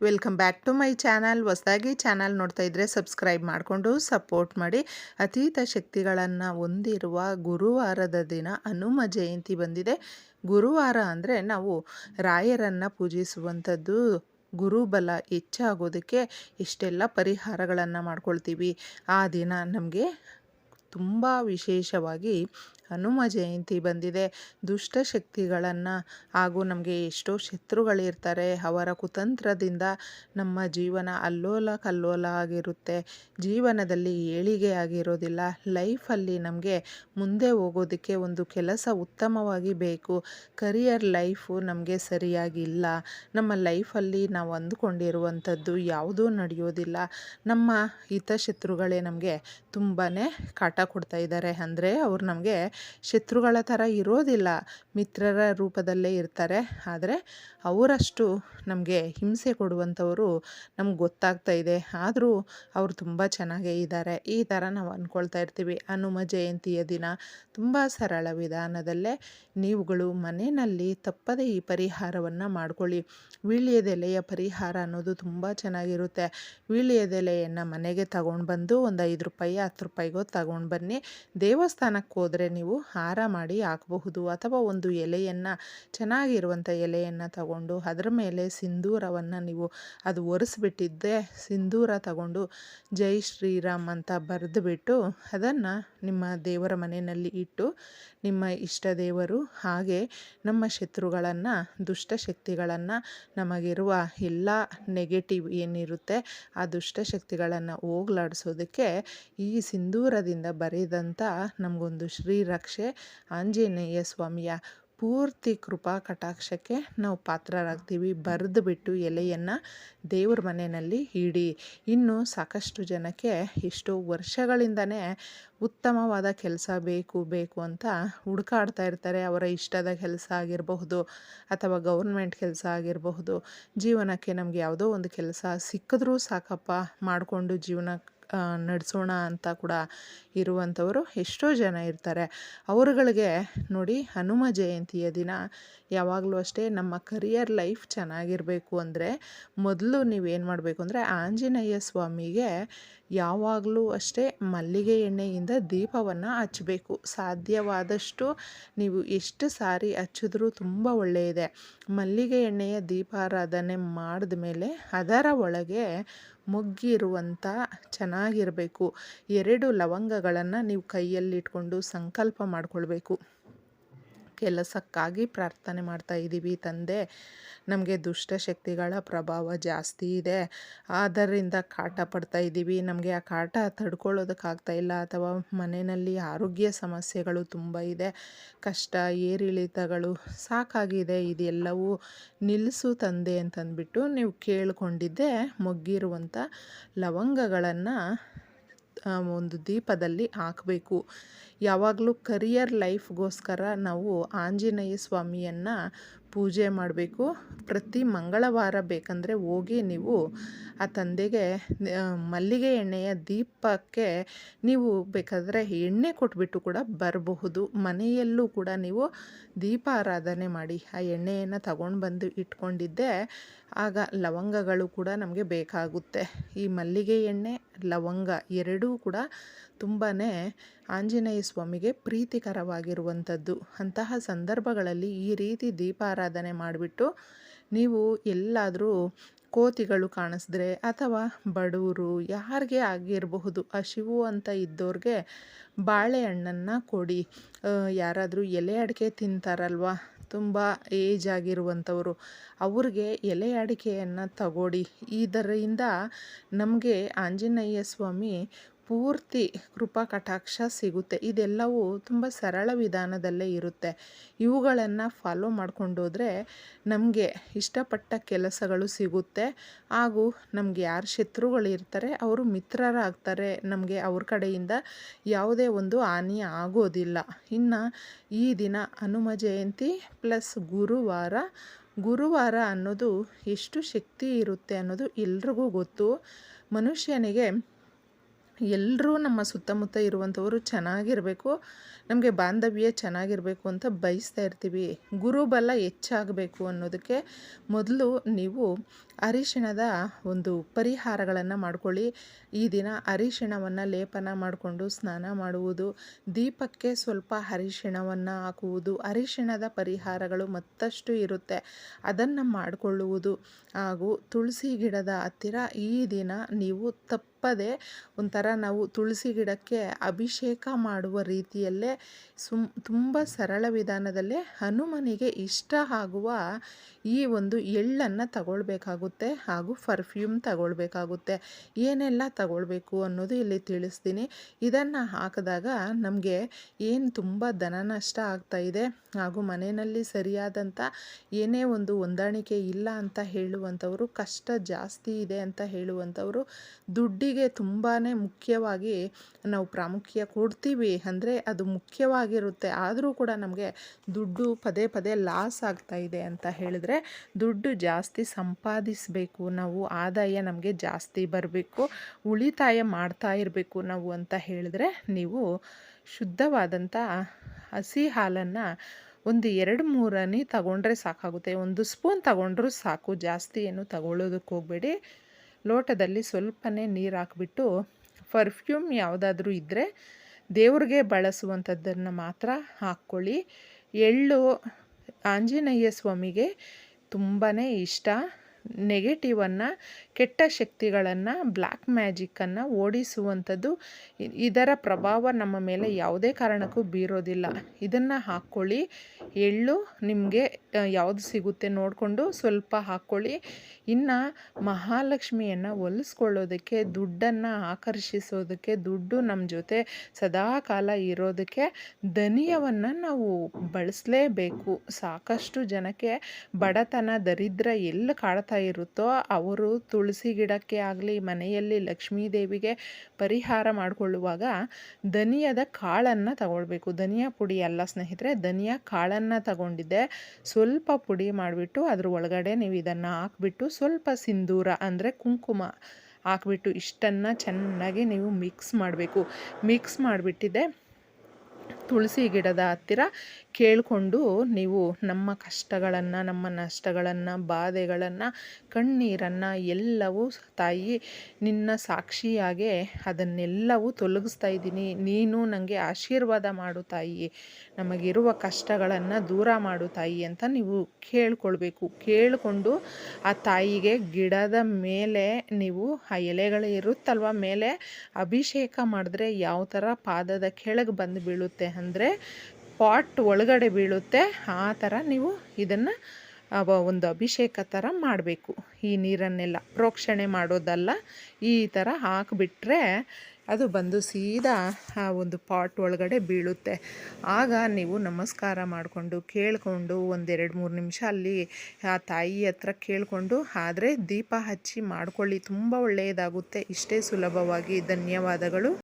Welcome back to my channel. ಹೊಸದಾಗಿ channel ನೋಡ್ತಾ ಇದ್ದರೆ ಸಬ್ಸ್ಕ್ರೈಬ್ ಮಾಡಿಕೊಂಡು ಸಪೋರ್ಟ್ ಮಾಡಿ. ಅತೀತ ಶಕ್ತಿಗಳನ್ನು ಹೊಂದಿರುವ ಗುರುವಾರದ ದಿನ ಹನುಮ ಜಯಂತಿ ಬಂದಿದೆ. ಗುರುವಾರ ಅಂದರೆ ನಾವು ರಾಯರನ್ನು ಪೂಜಿಸುವಂಥದ್ದು ಗುರುಬಲ ಹೆಚ್ಚಾಗೋದಕ್ಕೆ ಇಷ್ಟೆಲ್ಲ ಪರಿಹಾರಗಳನ್ನು ಮಾಡ್ಕೊಳ್ತೀವಿ. ಆ ದಿನ ನಮಗೆ ತುಂಬ ವಿಶೇಷವಾಗಿ ಹನುಮ ಜಯಂತಿ ಬಂದಿದೆ. ದುಷ್ಟ ಶಕ್ತಿಗಳನ್ನು ಹಾಗೂ ನಮಗೆ ಎಷ್ಟೋ ಶತ್ರುಗಳಿರ್ತಾರೆ. ಅವರ ಕುತಂತ್ರದಿಂದ ನಮ್ಮ ಜೀವನ ಅಲ್ಲೋಲ ಕಲ್ಲೋಲ ಆಗಿರುತ್ತೆ. ಜೀವನದಲ್ಲಿ ಏಳಿಗೆ ಆಗಿರೋದಿಲ್ಲ. ಲೈಫಲ್ಲಿ ನಮಗೆ ಮುಂದೆ ಹೋಗೋದಕ್ಕೆ ಒಂದು ಕೆಲಸ ಉತ್ತಮವಾಗಿ ಬೇಕು. ಕರಿಯರ್ ಲೈಫು ನಮಗೆ ಸರಿಯಾಗಿಲ್ಲ ನಮ್ಮ ಲೈಫಲ್ಲಿ ನಾವು ಅಂದುಕೊಂಡಿರುವಂಥದ್ದು ಯಾವುದೂ ನಡೆಯೋದಿಲ್ಲ. ನಮ್ಮ ಹಿತಶತ್ರುಗಳೇ ನಮಗೆ ತುಂಬಾ ಕಾಟ ಕೊಡ್ತಾ ಇದ್ದಾರೆ. ಅಂದರೆ ಅವ್ರು ನಮಗೆ ಶತ್ರುಗಳ ಥರ ಇರೋದಿಲ್ಲ. ಮಿತ್ರರ ರೂಪದಲ್ಲೇ ಇರ್ತಾರೆ. ಆದರೆ ಅವರಷ್ಟು ನಮಗೆ ಹಿಂಸೆ ಕೊಡುವಂಥವರು ನಮ್ಗೆ ಗೊತ್ತಾಗ್ತಾ ಇದೆ. ಆದರೂ ಅವರು ತುಂಬ ಚೆನ್ನಾಗೇ ಇದ್ದಾರೆ. ಈ ಥರ ನಾವು ಅಂದ್ಕೊಳ್ತಾ ಇರ್ತೀವಿ. ಹನುಮ ಜಯಂತಿಯ ದಿನ ತುಂಬ ಸರಳ ವಿಧಾನದಲ್ಲೇ ನೀವುಗಳು ಮನೆಯಲ್ಲಿ ತಪ್ಪದೇ ಈ ಪರಿಹಾರವನ್ನು ಮಾಡ್ಕೊಳ್ಳಿ. ವೀಳ್ಯದೆಲೆಯ ಪರಿಹಾರ ಅನ್ನೋದು ತುಂಬ ಚೆನ್ನಾಗಿರುತ್ತೆ. ವೀಳ್ಯದೆಲೆಯನ್ನು ಮನೆಗೆ ತಗೊಂಡು ಬಂದು ಒಂದು ಐದು ರೂಪಾಯಿ, ಹತ್ತು ರೂಪಾಯಿಗೋ ತಗೊಂಡು ಬನ್ನಿ ದೇವಸ್ಥಾನಕ್ಕೆ ಹೋದರೆ ನೀವು ಹಾರ ಮಾಡಿ ಹಾಕಬಹುದು ಅಥವಾ ಒಂದು ಎಲೆಯನ್ನು ಚೆನ್ನಾಗಿರುವಂಥ ಎಲೆಯನ್ನು ತಗೊಂಡು ಅದರ ಮೇಲೆ ಸಿಂಧೂರವನ್ನು ನೀವು ಅದು ಒರೆಸ್ಬಿಟ್ಟಿದ್ದೆ ಸಿಂಧೂರ ತಗೊಂಡು ಜೈ ಶ್ರೀರಾಮ್ ಅಂತ ಬರೆದುಬಿಟ್ಟು ಅದನ್ನು ನಿಮ್ಮ ದೇವರ ಮನೆಯಲ್ಲಿ ಇಟ್ಟು ನಿಮ್ಮ ಇಷ್ಟ ದೇವರು ಹಾಗೆ ನಮ್ಮ ಶತ್ರುಗಳನ್ನು ದುಷ್ಟಶಕ್ತಿಗಳನ್ನು ನಮಗಿರುವ ಎಲ್ಲ ನೆಗೆಟಿವ್ ಏನಿರುತ್ತೆ ಆ ದುಷ್ಟಶಕ್ತಿಗಳನ್ನು ಹೋಗ್ಲಾಡಿಸೋದಕ್ಕೆ ಈ ಸಿಂಧೂರದಿಂದ ಬರೆದಂಥ ನಮಗೊಂದು ಶ್ರೀರಕ್ಷೆ ಆಂಜನೇಯ ಸ್ವಾಮಿಯ ಪೂರ್ತಿ ಕೃಪಾ ಕಟಾಕ್ಷಕ್ಕೆ ನಾವು ಪಾತ್ರರಾಗ್ತೀವಿ. ಬರೆದು ಬಿಟ್ಟು ಎಲೆಯನ್ನು ದೇವ್ರ ಮನೆಯಲ್ಲಿ ಇಡಿ. ಇನ್ನು ಸಾಕಷ್ಟು ಜನಕ್ಕೆ ಎಷ್ಟೋ ವರ್ಷಗಳಿಂದನೇ ಉತ್ತಮವಾದ ಕೆಲಸ ಬೇಕು ಬೇಕು ಅಂತ ಹುಡುಕಾಡ್ತಾ ಇರ್ತಾರೆ. ಅವರ ಇಷ್ಟದ ಕೆಲಸ ಆಗಿರಬಹುದು ಅಥವಾ ಗೌರ್ಮೆಂಟ್ ಕೆಲಸ ಆಗಿರಬಹುದು. ಜೀವನಕ್ಕೆ ನಮಗೆ ಯಾವುದೋ ಒಂದು ಕೆಲಸ ಸಿಕ್ಕಿದ್ರೂ ಸಾಕಪ್ಪ. ಮಾಡಿಕೊಂಡು ಜೀವನ ನಡೆಸೋಣ ಅಂತ ಕೂಡ ಇರುವಂಥವರು ಎಷ್ಟೋ ಜನ ಇರ್ತಾರೆ. ಅವರುಗಳಿಗೆ ನೋಡಿ ಹನುಮ ಜಯಂತಿಯ ದಿನ ಯಾವಾಗಲೂ ಅಷ್ಟೇ ನಮ್ಮ ಕರಿಯರ್ ಲೈಫ್ ಚೆನ್ನಾಗಿರಬೇಕು ಅಂದರೆ ಮೊದಲು ನೀವೇನು ಮಾಡಬೇಕು ಅಂದರೆ ಆಂಜನೇಯ ಸ್ವಾಮಿಗೆ ಯಾವಾಗಲೂ ಅಷ್ಟೇ ಮಲ್ಲಿಗೆ ಎಣ್ಣೆಯಿಂದ ದೀಪವನ್ನು ಹಚ್ಚಬೇಕು ಸಾಧ್ಯವಾದಷ್ಟು ನೀವು ಎಷ್ಟು ಸಾರಿ ಹಚ್ಚಿದ್ರೂ ತುಂಬ ಒಳ್ಳೆಯದೆ. ಮಲ್ಲಿಗೆ ಎಣ್ಣೆಯ ದೀಪಾರಾಧನೆ ಮಾಡಿದ ಮೇಲೆ ಅದರ ಒಳಗೆ ಮೊಗ್ಗಿರುವಂಥ ಚೆನ್ನಾಗಿರಬೇಕು. ಎರಡು ಲವಂಗಗಳನ್ನು ನೀವು ಕೈಯಲ್ಲಿಟ್ಕೊಂಡು ಸಂಕಲ್ಪ ಮಾಡಿಕೊಳ್ಬೇಕು. ಕೆಲಸಕ್ಕಾಗಿ ಪ್ರಾರ್ಥನೆ ಮಾಡ್ತಾ ಇದ್ದೀವಿ ತಂದೆ. ನಮಗೆ ದುಷ್ಟಶಕ್ತಿಗಳ ಪ್ರಭಾವ ಜಾಸ್ತಿ ಇದೆ. ಆದ್ದರಿಂದ ಕಾಟ ಪಡ್ತಾ ಇದ್ದೀವಿ. ನಮಗೆ ಆ ಕಾಟ ತಡ್ಕೊಳ್ಳೋದಕ್ಕಾಗ್ತಾ ಇಲ್ಲ. ಅಥವಾ ಮನೆಯಲ್ಲಿ ಆರೋಗ್ಯ ಸಮಸ್ಯೆಗಳು ತುಂಬ ಇದೆ. ಕಷ್ಟ, ಏರಿಳಿತಗಳು ಸಾಕಾಗಿದೆ. ಇದೆಲ್ಲವೂ ನಿಲ್ಲಿಸು ತಂದೆ ಅಂತಂದ್ಬಿಟ್ಟು ನೀವು ಕೇಳಿಕೊಂಡಿದ್ದೆ. ಮೊಗ್ಗಿರುವಂಥ ಲವಂಗಗಳನ್ನು ಒಂದು ದೀಪದಲ್ಲಿ ಹಾಕಬೇಕು. ಯಾವಾಗಲೂ ಕರಿಯರ್ ಲೈಫ್ಗೋಸ್ಕರ ನಾವು ಆಂಜನೇಯ ಸ್ವಾಮಿಯನ್ನು ಪೂಜೆ ಮಾಡಬೇಕು. ಪ್ರತಿ ಮಂಗಳವಾರ ಬೇಕಂದರೆ ಹೋಗಿ ನೀವು ಆ ತಂದೆಗೆ ಮಲ್ಲಿಗೆ ಎಣ್ಣೆಯ ದೀಪಕ್ಕೆ ನೀವು ಬೇಕಾದರೆ ಎಣ್ಣೆ ಕೊಟ್ಬಿಟ್ಟು ಕೂಡ ಬರಬಹುದು. ಮನೆಯಲ್ಲೂ ಕೂಡ ನೀವು ದೀಪಾರಾಧನೆ ಮಾಡಿ ಆ ಎಣ್ಣೆಯನ್ನು ತಗೊಂಡು ಬಂದು ಇಟ್ಕೊಂಡಿದ್ದೆ. ಆಗ ಲವಂಗಗಳು ಕೂಡ ನಮಗೆ ಬೇಕಾಗುತ್ತೆ. ಈ ಮಲ್ಲಿಗೆ ಎಣ್ಣೆ, ಲವಂಗ ಎರಡೂ ಕೂಡ ತುಂಬಾ ಆಂಜನೇಯ ಸ್ವಾಮಿಗೆ ಪ್ರೀತಿಕರವಾಗಿರುವಂಥದ್ದು. ಅಂತಹ ಸಂದರ್ಭಗಳಲ್ಲಿ ಈ ರೀತಿ ದೀಪಾರಾಧನೆ ಮಾಡಿಬಿಟ್ಟು ನೀವು ಎಲ್ಲಾದರೂ ಕೋತಿಗಳು ಕಾಣಿಸಿದ್ರೆ ಅಥವಾ ಬಡವರು ಯಾರಿಗೆ ಆಗಿರಬಹುದು ಹಸಿವು ಅಂತ ಇದ್ದವ್ರಿಗೆ ಬಾಳೆಹಣ್ಣನ್ನು ಕೊಡಿ. ಯಾರಾದರೂ ಎಲೆ ಅಡಿಕೆ ತಿಂತಾರಲ್ವ? ತುಂಬ ಏಜ್ ಆಗಿರುವಂಥವರು, ಅವ್ರಿಗೆ ಎಲೆ ಅಡಿಕೆಯನ್ನು ತಗೊಡಿ. ಇದರಿಂದ ನಮಗೆ ಆಂಜನೇಯ ಸ್ವಾಮಿ ಪೂರ್ತಿ ಕೃಪಾ ಕಟಾಕ್ಷ ಸಿಗುತ್ತೆ. ಇದೆಲ್ಲವೂ ತುಂಬ ಸರಳ ವಿಧಾನದಲ್ಲೇ ಇರುತ್ತೆ. ಇವುಗಳನ್ನು ಫಾಲೋ ಮಾಡ್ಕೊಂಡೋದ್ರೆ ನಮಗೆ ಇಷ್ಟಪಟ್ಟ ಕೆಲಸಗಳು ಸಿಗುತ್ತೆ. ಹಾಗೂ ನಮಗೆ ಯಾರು ಶತ್ರುಗಳು ಇರ್ತಾರೆ, ಅವರು ಮಿತ್ರರಾಗ್ತಾರೆ. ನಮಗೆ ಅವ್ರ ಕಡೆಯಿಂದ ಯಾವುದೇ ಒಂದು ಹಾನಿ ಆಗೋದಿಲ್ಲ. ಇನ್ನು ಈ ದಿನ ಹನುಮ ಜಯಂತಿ ಪ್ಲಸ್ ಗುರುವಾರ ಗುರುವಾರ ಅನ್ನೋದು ಎಷ್ಟು ಶಕ್ತಿ ಇರುತ್ತೆ ಅನ್ನೋದು ಎಲ್ರಿಗೂ ಗೊತ್ತು. ಮನುಷ್ಯನಿಗೆ ಎಲ್ಲರೂ ನಮ್ಮ ಸುತ್ತಮುತ್ತ ಇರುವಂಥವರು ಚೆನ್ನಾಗಿರಬೇಕು, ನಮಗೆ ಬಾಂಧವ್ಯ ಚೆನ್ನಾಗಿರಬೇಕು ಅಂತ ಬಯಸ್ತಾ ಇರ್ತೀವಿ. ಗುರುಬಲ ಹೆಚ್ಚಾಗಬೇಕು ಅನ್ನೋದಕ್ಕೆ ಮೊದಲು ನೀವು ಅರಿಶಿಣದ ಒಂದು ಪರಿಹಾರಗಳನ್ನು ಮಾಡ್ಕೊಳ್ಳಿ. ಈ ದಿನ ಅರಿಶಿಣವನ್ನು ಲೇಪನ ಮಾಡಿಕೊಂಡು ಸ್ನಾನ ಮಾಡುವುದು, ದೀಪಕ್ಕೆ ಸ್ವಲ್ಪ ಅರಿಶಿಣವನ್ನು ಹಾಕುವುದು, ಅರಿಶಿಣದ ಪರಿಹಾರಗಳು ಮತ್ತಷ್ಟು ಇರುತ್ತೆ. ಅದನ್ನು ಮಾಡಿಕೊಳ್ಳುವುದು. ಹಾಗೂ ತುಳಸಿ ಗಿಡದ ಹತ್ತಿರ ಈ ದಿನ ನೀವು ತಪ್ಪದೆ ಒಂಥರ ನಾವು ತುಳಸಿ ಗಿಡಕ್ಕೆ ಅಭಿಷೇಕ ಮಾಡುವ ರೀತಿಯಲ್ಲೇ ಸುಮ್ ತುಂಬ ಸರಳ ವಿಧಾನದಲ್ಲೇ ಹನುಮನಿಗೆ ಇಷ್ಟ ಆಗುವ ಈ ಒಂದು ಎಳ್ಳನ್ನು ತಗೊಳ್ಬೇಕಾಗುತ್ತೆ ಹಾಗೂ ಪರ್ಫ್ಯೂಮ್ ತಗೊಳ್ಬೇಕಾಗುತ್ತೆ. ಏನೆಲ್ಲ ತಗೊಳ್ಬೇಕು ಅನ್ನೋದು ಇಲ್ಲಿ ತಿಳಿಸ್ತೀನಿ. ಇದನ್ನು ಹಾಕಿದಾಗ ನಮಗೆ ಏನು ತುಂಬ ಧನ ನಷ್ಟ ಆಗ್ತಾಯಿದೆ ಹಾಗೂ ಮನೆಯಲ್ಲಿ ಸರಿಯಾದಂಥ ಏನೇ ಒಂದು ಹೊಂದಾಣಿಕೆ ಇಲ್ಲ ಅಂತ ಹೇಳುವಂಥವರು, ಕಷ್ಟ ಜಾಸ್ತಿ ಇದೆ ಅಂತ ಹೇಳುವಂಥವರು, ದುಡ್ಡಿಗೆ ತುಂಬಾ ಮುಖ್ಯವಾಗಿ ನಾವು ಪ್ರಾಮುಖ್ಯ ಕೊಡ್ತೀವಿ. ಅಂದರೆ ಅದು ಮುಖ್ಯವಾಗಿರುತ್ತೆ. ಆದರೂ ಕೂಡ ನಮಗೆ ದುಡ್ಡು ಪದೇ ಪದೇ ಲಾಸ್ ಆಗ್ತಾ ಇದೆ ಅಂತ ಹೇಳಿದ್ರೆ ದುಡ್ಡು ಜಾಸ್ತಿ ಸಂಪಾದಿಸಬೇಕು. ನಾವು ಆದಾಯ ನಮಗೆ ಜಾಸ್ತಿ ಬರಬೇಕು. ಉಳಿತಾಯ ಮಾಡ್ತಾ ಇರಬೇಕು ನಾವು ಅಂತ ಹೇಳಿದ್ರೆ ನೀವು ಶುದ್ಧವಾದಂಥ ಹಸಿ ಹಾಲನ್ನು ಒಂದು ಎರಡು ಮೂರನೇ ತಗೊಂಡ್ರೆ ಸಾಕಾಗುತ್ತೆ. ಒಂದು ಸ್ಪೂನ್ ತಗೊಂಡ್ರೂ ಸಾಕು. ಜಾಸ್ತಿ ಏನು ತಗೊಳ್ಳೋದಕ್ಕೆ ಹೋಗಬೇಡಿ. ಲೋಟದಲ್ಲಿ ಸ್ವಲ್ಪನೇ ನೀರು ಹಾಕ್ಬಿಟ್ಟು ಪರ್ಫ್ಯೂಮ್ ಯಾವುದಾದ್ರೂ ಇದ್ದರೆ ದೇವ್ರಿಗೆ ಬಳಸುವಂಥದ್ದನ್ನು ಮಾತ್ರ ಹಾಕ್ಕೊಳ್ಳಿ. ಎಳ್ಳು ಆಂಜನೇಯ ಸ್ವಾಮಿಗೆ ತುಂಬಾ ಇಷ್ಟ. ನೆಗೆಟಿವನ್ನು ಕೆಟ್ಟ ಶಕ್ತಿಗಳನ್ನು ಬ್ಲ್ಯಾಕ್ ಮ್ಯಾಜಿಕ್ಕನ್ನು ಓಡಿಸುವಂಥದ್ದು ಇದರ ಪ್ರಭಾವ ನಮ್ಮ ಮೇಲೆ ಯಾವುದೇ ಕಾರಣಕ್ಕೂ ಬೀರೋದಿಲ್ಲ. ಇದನ್ನು ಹಾಕ್ಕೊಳ್ಳಿ. ಎಳ್ಳು ನಿಮಗೆ ಯಾವುದು ಸಿಗುತ್ತೆ ನೋಡಿಕೊಂಡು ಸ್ವಲ್ಪ ಹಾಕ್ಕೊಳ್ಳಿ. ಇನ್ನು ಮಹಾಲಕ್ಷ್ಮಿಯನ್ನು ಒಲಿಸ್ಕೊಳ್ಳೋದಕ್ಕೆ ದುಡ್ಡನ್ನು ಆಕರ್ಷಿಸೋದಕ್ಕೆ, ದುಡ್ಡು ನಮ್ಮ ಜೊತೆ ಸದಾ ಕಾಲ ಇರೋದಕ್ಕೆ ಧನಿಯವನ್ನು ನಾವು ಬಳಸಲೇಬೇಕು. ಸಾಕಷ್ಟು ಜನಕ್ಕೆ ಬಡತನ, ದರಿದ್ರ ಎಲ್ಲ ಎಲ್ಲಿ ಇರುತ್ತೋ ಅವರು ತುಳಸಿ ಗಿಡಕ್ಕೆ ಆಗಲಿ, ಮನೆಯಲ್ಲಿ ಲಕ್ಷ್ಮೀ ದೇವಿಗೆ ಪರಿಹಾರ ಮಾಡಿಕೊಳ್ಳುವಾಗ ಧನಿಯದ ಕಾಳನ್ನು ತಗೊಳ್ಬೇಕು. ಧನಿಯಾ ಪುಡಿ ಅಲ್ಲ ಸ್ನೇಹಿತರೆ, ಧನಿಯಾ ಕಾಳನ್ನು ತಗೊಂಡಿದ್ದೆ. ಸ್ವಲ್ಪ ಪುಡಿ ಮಾಡಿಬಿಟ್ಟು ಅದ್ರ ಒಳಗಡೆ ನೀವು ಇದನ್ನು ಹಾಕ್ಬಿಟ್ಟು ಸ್ವಲ್ಪ ಸಿಂಧೂರ ಅಂದರೆ ಕುಂಕುಮ ಹಾಕ್ಬಿಟ್ಟು ಇಷ್ಟನ್ನು ಚೆನ್ನಾಗಿ ನೀವು ಮಿಕ್ಸ್ ಮಾಡಬೇಕು. ಮಿಕ್ಸ್ ಮಾಡಿಬಿಟ್ಟಿದೆ ತುಳಸಿ ಗಿಡದ ಹತ್ತಿರ ಕೇಳಿಕೊಂಡು ನೀವು ನಮ್ಮ ಕಷ್ಟಗಳನ್ನು, ನಮ್ಮ ನಷ್ಟಗಳನ್ನು, ಬಾಧೆಗಳನ್ನು, ಕಣ್ಣೀರನ್ನು ಎಲ್ಲವೂ ತಾಯಿ ನಿನ್ನ ಸಾಕ್ಷಿಯಾಗೆ ಅದನ್ನೆಲ್ಲವೂ ತೊಲಗಿಸ್ತಾ ಇದ್ದೀನಿ. ನೀನು ನನಗೆ ಆಶೀರ್ವಾದ ಮಾಡು ತಾಯಿ. ನಮಗಿರುವ ಕಷ್ಟಗಳನ್ನು ದೂರ ಮಾಡು ತಾಯಿ ಅಂತ ನೀವು ಕೇಳ್ಕೊಳ್ಬೇಕು. ಕೇಳಿಕೊಂಡು ಆ ತಾಯಿಗೆ ಗಿಡದ ಮೇಲೆ ನೀವು, ಆ ಎಲೆಗಳು ಇರುತ್ತಲ್ವ, ಮೇಲೆ ಅಭಿಷೇಕ ಮಾಡಿದ್ರೆ ಯಾವ ಥರ ಪಾದದ ಕೆಳಗೆ ಬಂದು ಬೀಳುತ್ತೆ? ಅಂದರೆ ಪಾಟ್ ಒಳಗಡೆ ಬೀಳುತ್ತೆ. ಆ ಥರ ನೀವು ಇದನ್ನು ಒಂದು ಅಭಿಷೇಕ ಥರ ಮಾಡಬೇಕು. ಈ ನೀರನ್ನೆಲ್ಲ ಪ್ರೋಕ್ಷಣೆ ಮಾಡೋದಲ್ಲ, ಈ ಥರ ಹಾಕಿಬಿಟ್ರೆ ಅದು ಬಂದು ಸೀದಾ ಆ ಒಂದು ಪಾಟ್ ಒಳಗಡೆ ಬೀಳುತ್ತೆ. ಆಗ ನೀವು ನಮಸ್ಕಾರ ಮಾಡಿಕೊಂಡು, ಕೇಳಿಕೊಂಡು ಒಂದೆರಡು ಮೂರು ನಿಮಿಷ ಅಲ್ಲಿ ಆ ತಾಯಿ ಹತ್ರ ಕೇಳಿಕೊಂಡು, ಆದರೆ ದೀಪ ಹಚ್ಚಿ ಮಾಡ್ಕೊಳ್ಳಿ. ತುಂಬ ಒಳ್ಳೆಯದಾಗುತ್ತೆ. ಇಷ್ಟೇ ಸುಲಭವಾಗಿ. ಧನ್ಯವಾದಗಳು.